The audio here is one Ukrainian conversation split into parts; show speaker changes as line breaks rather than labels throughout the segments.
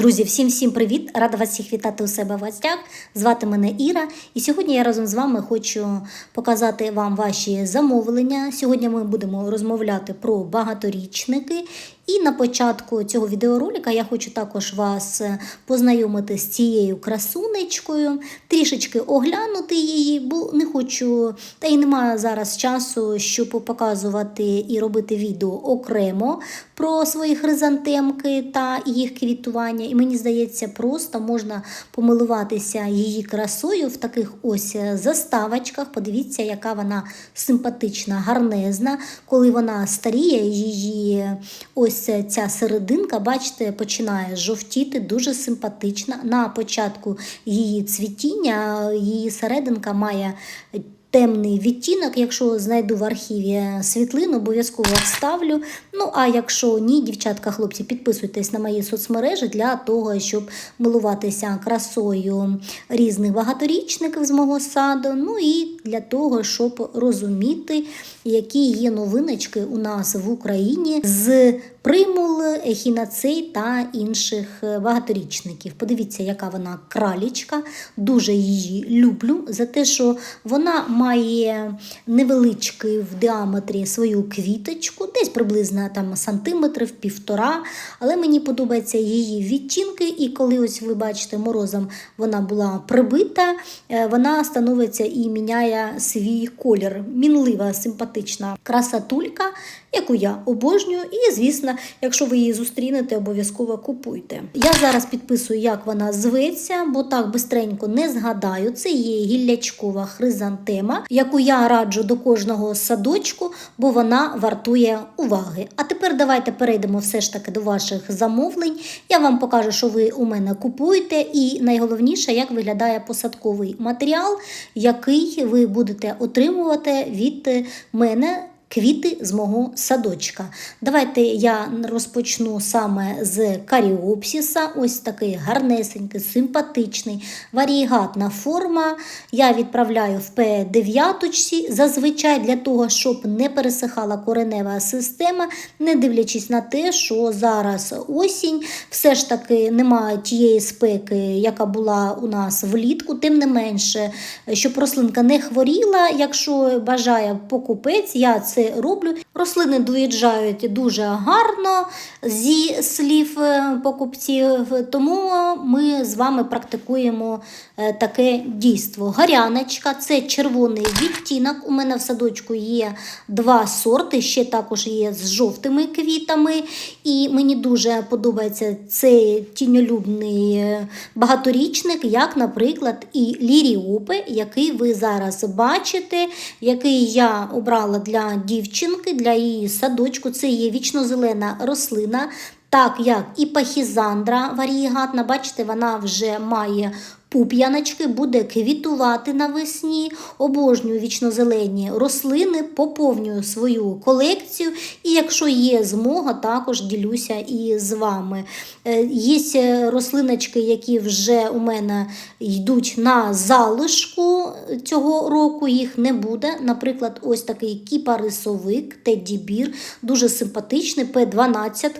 Друзі, всім всім привіт! Рада вас всіх вітати у себе в гостях. Звати мене Іра. І сьогодні я разом з вами хочу показати вам ваші замовлення. Сьогодні ми будемо розмовляти про багаторічники. І на початку цього відеоролика я хочу також вас е, познайомити з цією красунечкою, трішечки оглянути її, бо не хочу, та й немає зараз часу, щоб показувати і робити відео окремо про свої хризантемки та їх квітування. І мені здається, просто можна помилуватися її красою в таких ось заставочках. Подивіться, яка вона симпатична, гарнезна. Коли вона старіє, її ось ця серединка, бачите, починає жовтіти, дуже симпатична. На початку її цвітіння, її серединка має. Темний відтінок, якщо знайду в архіві світлину, обов'язково вставлю. Ну, а якщо ні, дівчатка, хлопці, підписуйтесь на мої соцмережі для того, щоб милуватися красою різних багаторічників з мого саду. Ну і для того, щоб розуміти, які є новиночки у нас в Україні з примул, ехінацей та інших багаторічників. Подивіться, яка вона кралічка. Дуже її люблю за те, що вона має невеличкий в діаметрі свою квіточку, десь приблизно там сантиметрів півтора. Але мені подобаються її відтінки, і коли ось ви бачите, морозом вона була прибита, е, вона становиться і міняє свій колір. Мінлива, симпатична красатулька, яку я обожнюю. І, звісно, якщо ви її зустрінете, обов'язково купуйте. Я зараз підписую, як вона зветься, бо так бистренько не згадаю. Це є гіллячкова хризантема, яку я раджу до кожного садочку, бо вона вартує уваги. А тепер давайте перейдемо все ж таки до ваших замовлень. Я вам покажу, що ви у мене купуєте, і найголовніше, як виглядає посадковий матеріал, який ви будете отримувати від мене. Квіти з мого садочка. Давайте я розпочну саме з каріопсіса. Ось такий гарнесенький, симпатичний, варієгатна форма. Я відправляю в П9, зазвичай для того, щоб не пересихала коренева система, не дивлячись на те, що зараз осінь, все ж таки немає тієї спеки, яка була у нас влітку. Тим не менше, щоб рослинка не хворіла, якщо бажає покупець, я це роблю. Рослини доїжджають дуже гарно зі слів е, покупців, тому ми з вами практикуємо е, таке дійство. Гаряночка це червоний відтінок. У мене в садочку є два сорти, ще також є з жовтими квітами. І мені дуже подобається цей тіньолюбний е, багаторічник, як, наприклад, і ліріопи, який ви зараз бачите, який я обрала для дівчинки, для її садочку. Це є вічно-зелена рослина. Так як і пахізандра варієгатна, бачите, вона вже має пуп'яночки, буде квітувати навесні, обожнюю вічно-зелені рослини, поповнюю свою колекцію. І якщо є змога, також ділюся і з вами. Е, Є рослиночки, які вже у мене йдуть на залишку цього року, їх не буде. Наприклад, ось такий кіпарисовик, теддібір, дуже симпатичний, П12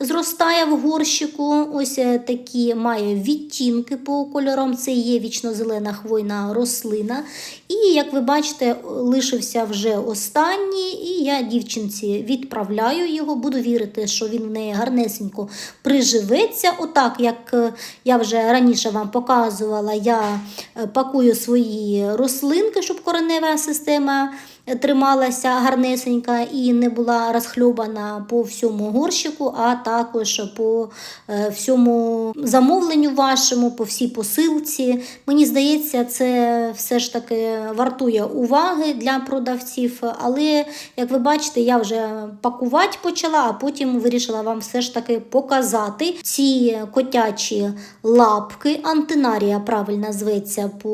зростає в горщику. Ось е, такі має відтінки по кольорам. Це є вічно-зелена хвойна рослина. І, як ви бачите, лишився вже останній, і я дівчинці відправляю його, буду вірити, що він в неї гарнесенько приживеться. Отак, як е, я вже раніше вам показувала, я е, пакую свої рослинки, щоб коренева система трималася гарнесенька і не була розхльобана по всьому горщику, а також по е, всьому замовленню вашому, по всій посилці. Мені здається, це все ж таки вартує уваги для продавців. Але, як ви бачите, я вже пакувати почала, а потім вирішила вам все ж таки показати ці котячі лапки. Антинарія правильно зветься по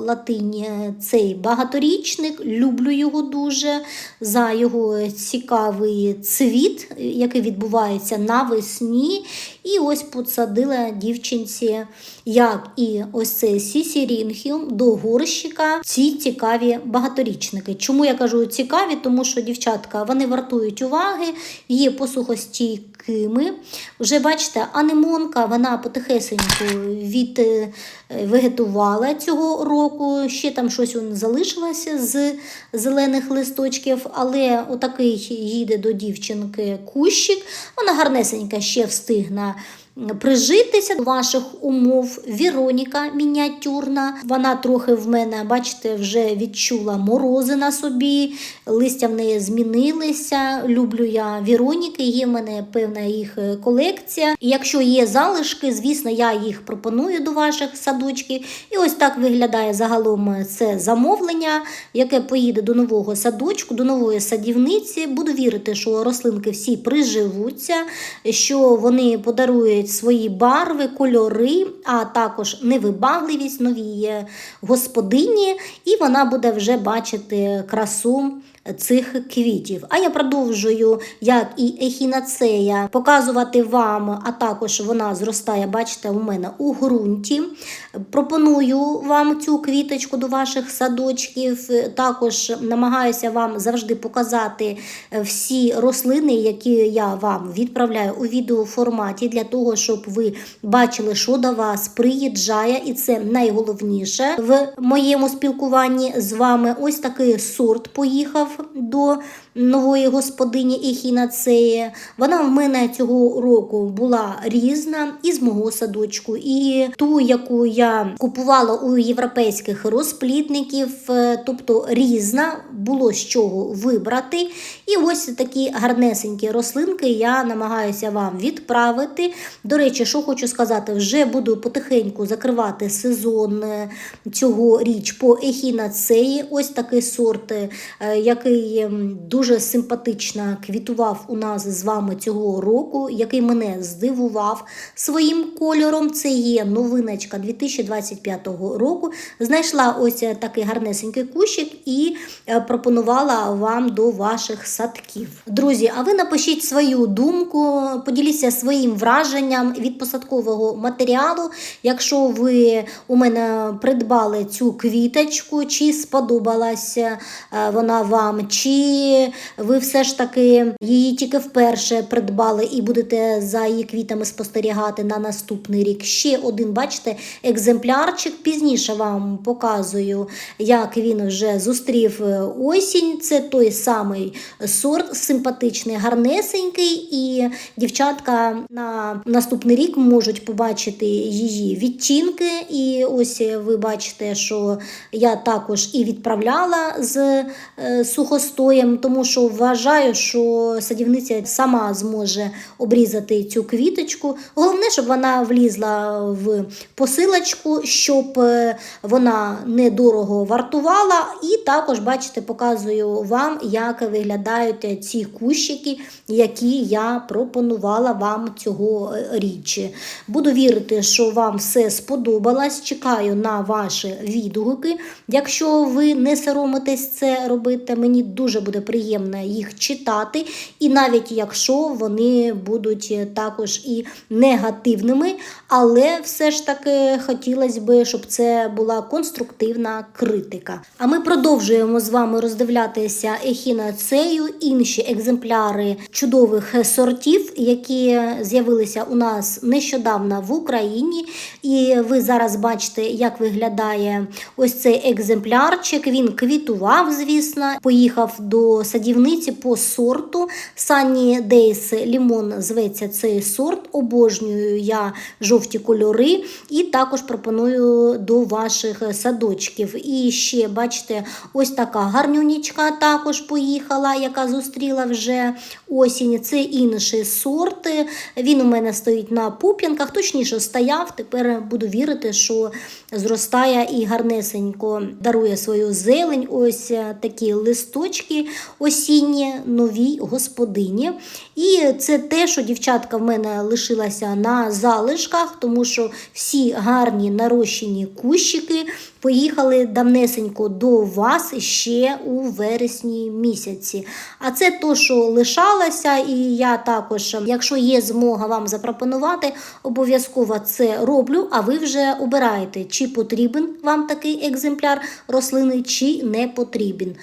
латині цей багаторічник. Люблю його дуже за його цікавий цвіт, який відбувається навесні. І ось посадила дівчинці, як і ось цей сісірінгіум до горщика ці цікаві багаторічники. Чому я кажу цікаві? Тому що дівчатка вони вартують уваги, є посухостійкі такими. Вже бачите, анемонка, вона потихесеньку від е, вегетувала цього року. Ще там щось залишилося з зелених листочків, але отакий їде до дівчинки кущик. Вона гарнесенька ще встигне прижитися ваших умов. Віроніка мініатюрна. Вона трохи в мене, бачите, вже відчула морози на собі, листя в неї змінилися. Люблю я Віроніки, є в мене певна їх е, колекція. І якщо є залишки, звісно, я їх пропоную до ваших садочків. І ось так виглядає загалом це замовлення, яке поїде до нового садочку, до нової садівниці. Буду вірити, що рослинки всі приживуться, що вони подарують свої барви, кольори, а також невибагливість, нові е, господині, і вона буде вже бачити красу цих квітів. А я продовжую, як і ехінацея, показувати вам, а також вона зростає, бачите, у мене у ґрунті. Пропоную вам цю квіточку до ваших садочків. Також намагаюся вам завжди показати всі рослини, які я вам відправляю у відеоформаті, для того, щоб ви бачили, що до вас приїжджає, і це найголовніше в моєму спілкуванні з вами. Ось такий сорт поїхав до нової господині Ехінацеї. Вона в мене цього року була різна із мого садочку, і ту, яку я купувала у європейських розплідників, е, тобто різна, було з чого вибрати. І ось такі гарнесенькі рослинки я намагаюся вам відправити. До речі, що хочу сказати, вже буду потихеньку закривати сезон е, цього річ по ехінацеї. Ось такий сорт, е, який ем, дуже симпатично квітував у нас з вами цього року, який мене здивував своїм кольором. Це є новиночка 2025 року. Знайшла ось такий гарнесенький кущик і е, пропонувала вам до ваших садків. Друзі, а ви напишіть свою думку, поділіться своїм враженням від посадкового матеріалу. Якщо ви у мене придбали цю квіточку, чи сподобалася е, вона вам, чи ви все ж таки її тільки вперше придбали і будете за її квітами спостерігати на наступний рік. Ще один, бачите, екземплярчик. Пізніше вам показую, як він вже зустрів е, осінь. Це той самий сорт, симпатичний, гарнесенький, і дівчатка на наступний рік можуть побачити її відтінки. І ось ви бачите, що я також і відправляла з е, сухостоєм, тому що вважаю, що садівниця сама зможе обрізати цю квіточку. Головне, щоб вона влізла в посилочку, щоб е, вона недорого вартувала. І також, бачите, показую вам, як виглядають ці кущики, які я пропонувала вам цього річі. Буду вірити, що вам все сподобалось. Чекаю на ваші відгуки. Якщо ви не соромитесь це робити, мені дуже буде приємно їх читати, і навіть якщо вони будуть також і негативними, але все ж таки хотілося б, щоб це була конструктивна критика. А ми продовжуємо з вами роздивлятися ехінацею, інші екземпляри чудових сортів, які з'явилися у нас нещодавно в Україні. І ви зараз бачите, як виглядає ось цей екземплярчик. Він квітував, звісно, поїхав до садівниці по сорту. Санні Дейс Лімон зветься цей сорт. Обожнюю я жовті кольори, і також пропоную до ваших садочків. І ще, бачите, ось така гарнюнічка також поїхала, яка зустріла вже осінь. Це інший сорт. Він у мене стоїть на пуп'янках, точніше стояв. Тепер буду вірити, що зростає і гарнесенько дарує свою зелень. Ось такі листочки осінні, новій господині. І це те, що дівчатка в мене лишилася на залишках, тому що всі гарні нарощені кущики поїхали давнесенько до вас ще у вересні місяці. А це то, що лишалося, і я також, якщо є змога вам запропонувати, обов'язково це роблю, а ви вже обираєте, чи потрібен вам такий екземпляр рослини, чи не потрібен.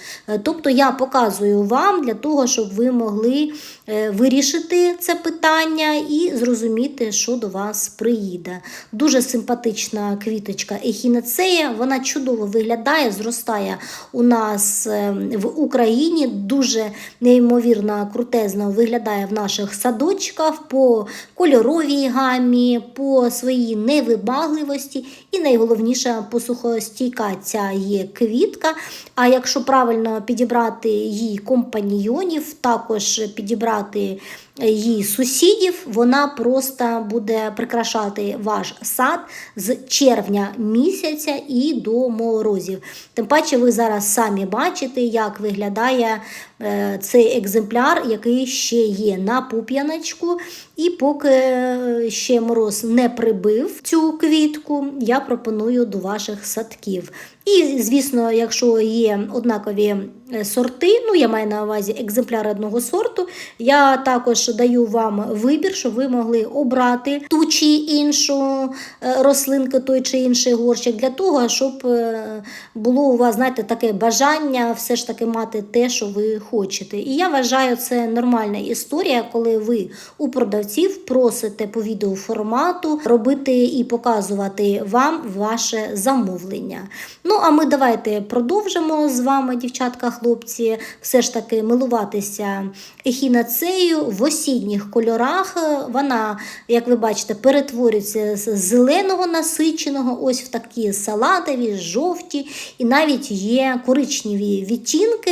Тобто я показую показую вам для того, щоб ви могли е, вирішити це питання і зрозуміти, що до вас приїде. Дуже симпатична квіточка ехінацея, вона чудово виглядає, зростає у нас е, в Україні, дуже неймовірно крутезно виглядає в наших садочках по кольоровій гамі, по своїй невибагливості і найголовніше посухостійка ця є квітка. А якщо правильно підібрати її компаньйонів, також підібрати її сусідів, вона просто буде прикрашати ваш сад з червня місяця і до морозів. Тим паче, ви зараз самі бачите, як виглядає е, цей екземпляр, який ще є на пуп'яночку. І поки е, ще мороз не прибив цю квітку, я пропоную до ваших садків. І, звісно, якщо є однакові е, сорти, ну я маю на увазі екземпляри одного сорту, я також даю вам вибір, щоб ви могли обрати ту чи іншу е, рослинку, той чи інший горщик, для того, щоб е, було у вас, знаєте, таке бажання все ж таки мати те, що ви хочете. І я вважаю, це нормальна історія, коли ви у продавців просите по відеоформату робити і показувати вам ваше замовлення. Ну, а ми давайте продовжимо з вами, дівчатка, хлопці, все ж таки милуватися ехінацею в осінніх кольорах. Вона, як ви бачите, перетворюється з зеленого насиченого, ось в такі салатові, жовті, і навіть є коричневі відтінки.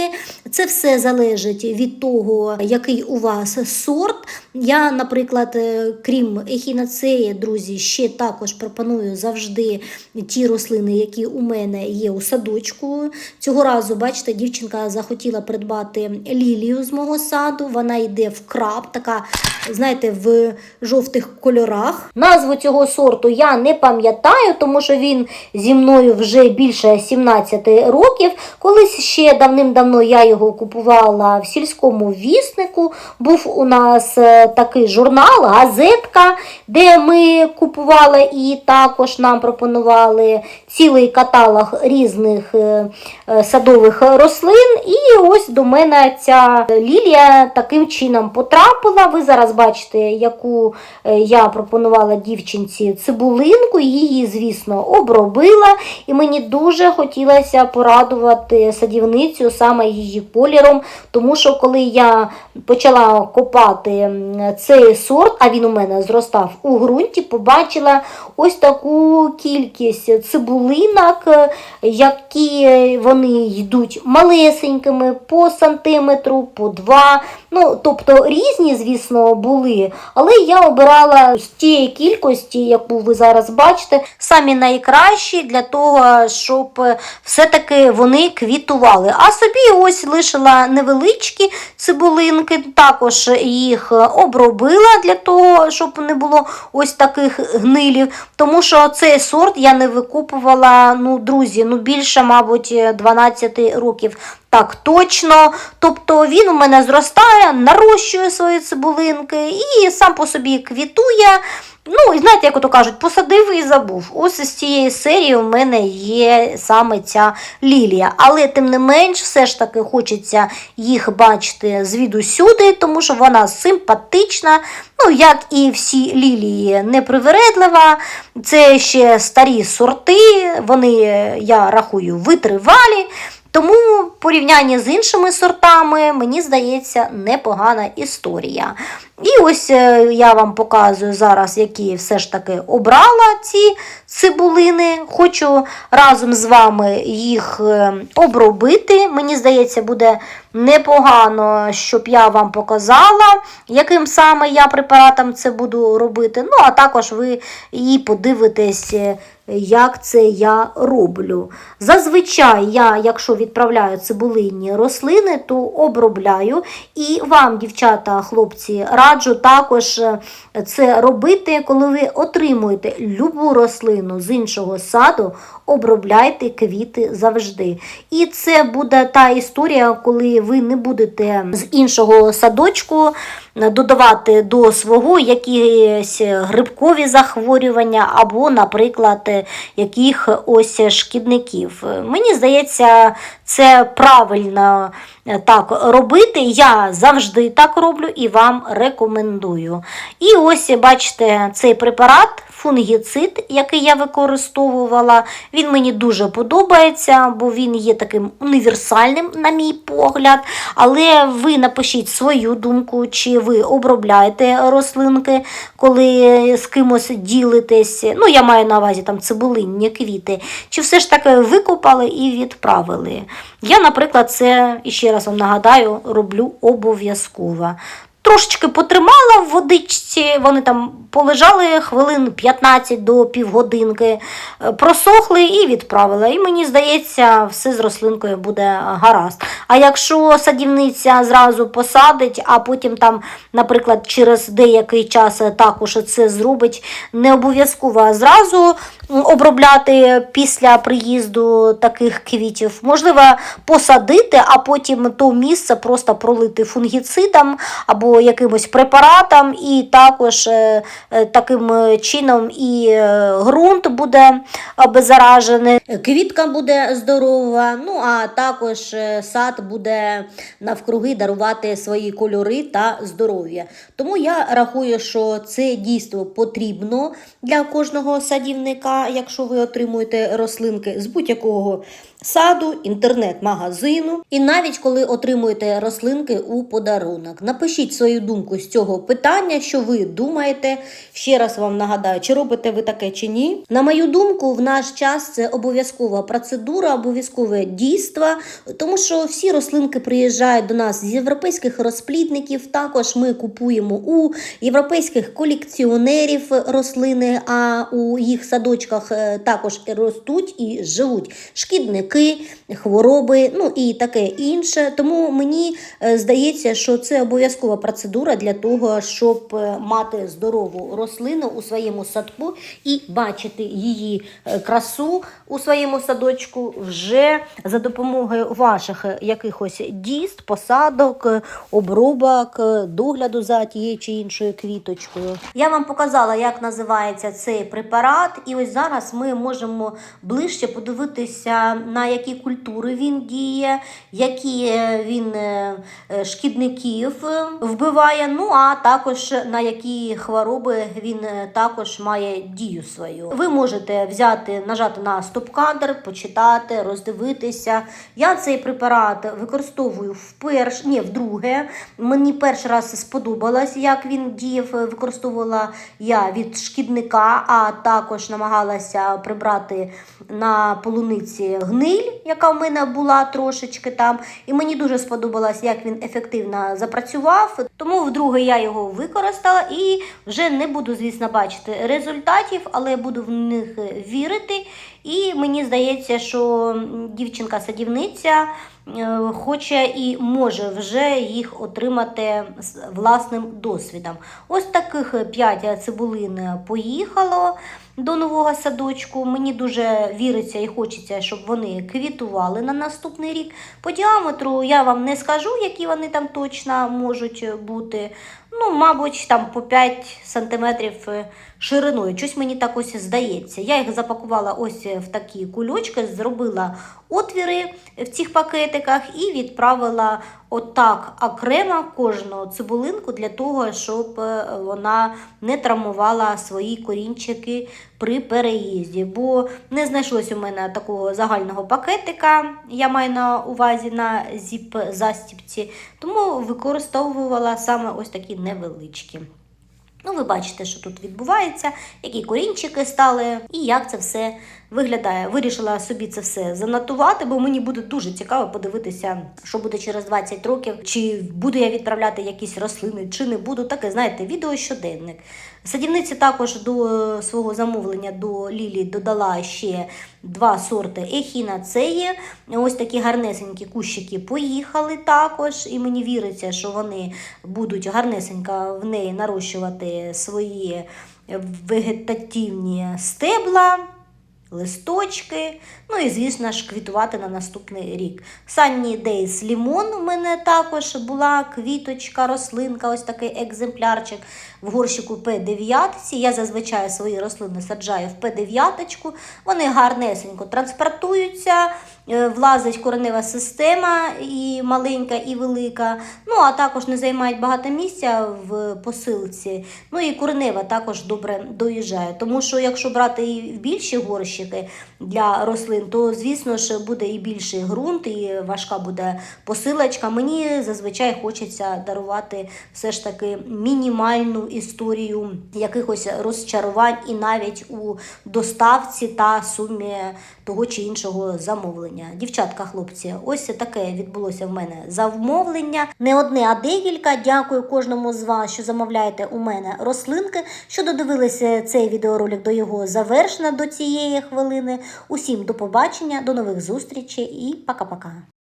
Це все залежить від того, який у вас сорт. Я, наприклад, е, крім ехінацеї, друзі, ще також пропоную завжди ті рослини, які у мене є у садочку. Цього разу, бачите, дівчинка захотіла придбати лілію з мого саду. Вона йде в краб, така, знаєте, в жовтих кольорах. Назву цього сорту я не пам'ятаю, тому що він зі мною вже більше 17 років. Колись ще давним-давно я його купувала в сільському віснику. Був у нас е, такий журнал, газетка, де ми купували і також нам пропонували цілий каталог різних е, е, садових рослин. І ось до мене ця лілія таким чином потрапила. Ви зараз бачите, яку е, я пропонувала дівчинці цибулинку, її, звісно, обробила. І мені дуже хотілося порадувати садівницю саме її кольором, тому що коли я почала копати цей сорт, а він у мене зростав у ґрунті, побачила ось таку кількість цибулинок, е, які вони йдуть малесенькими по сантиметру, по два. Ну, тобто різні, звісно, були, але я обирала з тієї кількості, яку ви зараз бачите, самі найкращі для того, щоб е, все-таки вони квітували. А собі ось лишила невеличкі цибулинки, також їх обробила для того, щоб не було ось таких гнилів. Тому що цей сорт я не викупувала, ну, друзі, ну більше, мабуть, 12 років. Так, точно. Тобто він у мене зростає, нарощує свої цибулинки і сам по собі квітує. Ну, і знаєте, як ото кажуть, посадив і забув. Ось з цієї серії у мене є саме ця лілія. Але тим не менш, все ж таки хочеться їх бачити звідусюди, тому що вона симпатична. Ну, як і всі лілії, непривередлива. Це ще старі сорти, вони, я рахую, витривалі. Тому в порівнянні з іншими сортами, мені здається, непогана історія. І ось е, я вам показую зараз, які все ж таки обрала ці цибулини. Хочу разом з вами їх е, обробити. Мені здається, буде непогано, щоб я вам показала, яким саме я препаратом це буду робити. Ну, а також ви і подивитесь. Е, як це я роблю. Зазвичай я, якщо відправляю цибулинні рослини, то обробляю. І вам, дівчата, хлопці, раджу також е, це робити, коли ви отримуєте любу рослину з іншого саду, обробляйте квіти завжди. І це буде та історія, коли ви не будете з іншого садочку додавати до свого якісь грибкові захворювання або, наприклад, яких ось шкідників. Мені здається, це правильно е, так робити. Я завжди так роблю і вам рекомендую. І ось бачите цей препарат. Фунгіцид, який я використовувала, він мені дуже подобається, бо він є таким універсальним, на мій погляд. Але ви напишіть свою думку, чи ви обробляєте рослинки, коли з кимось ділитесь. Ну, я маю на увазі там цибулинні квіти, чи все ж таки викопали і відправили. Я, наприклад, це, ще раз вам нагадаю, роблю обов'язково. Трошечки потримала в водичці, вони там полежали хвилин 15 до півгодинки, е, просохли і відправила. І мені здається, все з рослинкою буде гаразд. А якщо садівниця зразу посадить, а потім там, наприклад, через деякий час також це зробить, не обов'язково зразу обробляти після приїзду таких квітів. Можливо, посадити, а потім то місце просто пролити фунгіцидом або якимось препаратом, і також е, е, таким чином і е, ґрунт буде обеззаражений, квітка буде здорова, ну а також е, сад буде навкруги дарувати свої кольори та здоров'я. Тому я рахую, що це дійство потрібно для кожного садівника, якщо ви отримуєте рослинки з будь-якого саду, інтернет-магазину. І навіть коли отримуєте рослинки у подарунок. Напишіть свою думку з цього питання, що ви думаєте. Ще раз вам нагадаю, чи робите ви таке чи ні. На мою думку, в наш час це обов'язкова процедура, обов'язкове дійство, тому що всі рослинки приїжджають до нас з європейських розплідників. Також ми купуємо у європейських колекціонерів рослини, а у їх садочках е, також ростуть і живуть шкідники, хвороби, ну і таке інше. Тому мені е, здається, що це обов'язкова процедура для того, щоб е, мати здорову рослину у своєму садку і бачити її е, красу у своєму садочку вже за допомогою ваших якихось дійств, посадок, обробок, догляду за тією чи іншою квіточкою. Я вам показала, як називається цей препарат, і ось зараз ми можемо ближче подивитися, на які культури він діє, які е, він е, е, шкідників вбиває. Ну а також на які хвороби він також має дію свою. Ви можете взяти, нажати на стоп-кадр, почитати, роздивитися. Я цей препарат використовую вперше, ні, вдруге. Мені перший раз сподобалось, як він діяв. Використовувала я від шкідника, а також намагалася прибрати на полуниці гниль, яка в мене була трошечки там. І мені дуже сподобалось, як він ефективно запрацював. Тому вдруге я його використала і вже не буду, звісно, бачити результатів, але буду в них вірити. І мені здається, що дівчинка-садівниця е, хоче і може вже їх отримати з власним досвідом. Ось таких 5 цибулин поїхало до нового садочку. Мені дуже віриться і хочеться, щоб вони квітували на наступний рік. По діаметру я вам не скажу, які вони там точно можуть бути. Ну, мабуть, там по 5 сантиметрів е, шириною. Щось мені так ось здається. Я їх запакувала ось в такі кульочки, зробила отвіри в цих пакетиках і відправила отак окремо кожну цибулинку для того, щоб е, вона не травмувала свої корінчики при переїзді. Бо не знайшлось у мене такого загального пакетика, я маю на увазі на зіп-застіпці, тому використовувала саме ось такі невеличкі. Ну, ви бачите, що тут відбувається, які корінчики стали і як це все виглядає. Вирішила собі це все занотувати, бо мені буде дуже цікаво подивитися, що буде через 20 років, чи буду я відправляти якісь рослини, чи не буду. Таке, знаєте, відео щоденник. Садівниці також до е, свого замовлення до Лілі додала ще два сорти ехіна. Це є ось такі гарнесенькі кущики поїхали також, і мені віриться, що вони будуть гарнесенько в неї нарощувати свої вегетативні стебла. Листочки. Ну і, звісно ж, квітувати на наступний рік. Sunny Days Limon у мене також була квіточка, рослинка, ось такий екземплярчик в горщику П9. Я зазвичай свої рослини саджаю в П9. Вони гарнесенько транспортуються, влазить коренева система і маленька, і велика. Ну, а також не займають багато місця в посилці. Ну і коренева також добре доїжджає. Тому що якщо брати і більші горщики для рослин, то звісно ж буде і більший ґрунт, і важка буде посилочка. Мені зазвичай хочеться дарувати все ж таки мінімальну історію якихось розчарувань і навіть у доставці та сумі того чи іншого замовлення. Дівчатка, хлопці, ось таке відбулося в мене замовлення. Не одне, а декілька. Дякую кожному з вас, що замовляєте у мене рослинки, що додивилися цей відеоролик до його завершення до цієї хвилини. Усім до побачення, до нових зустрічей і пока-пока.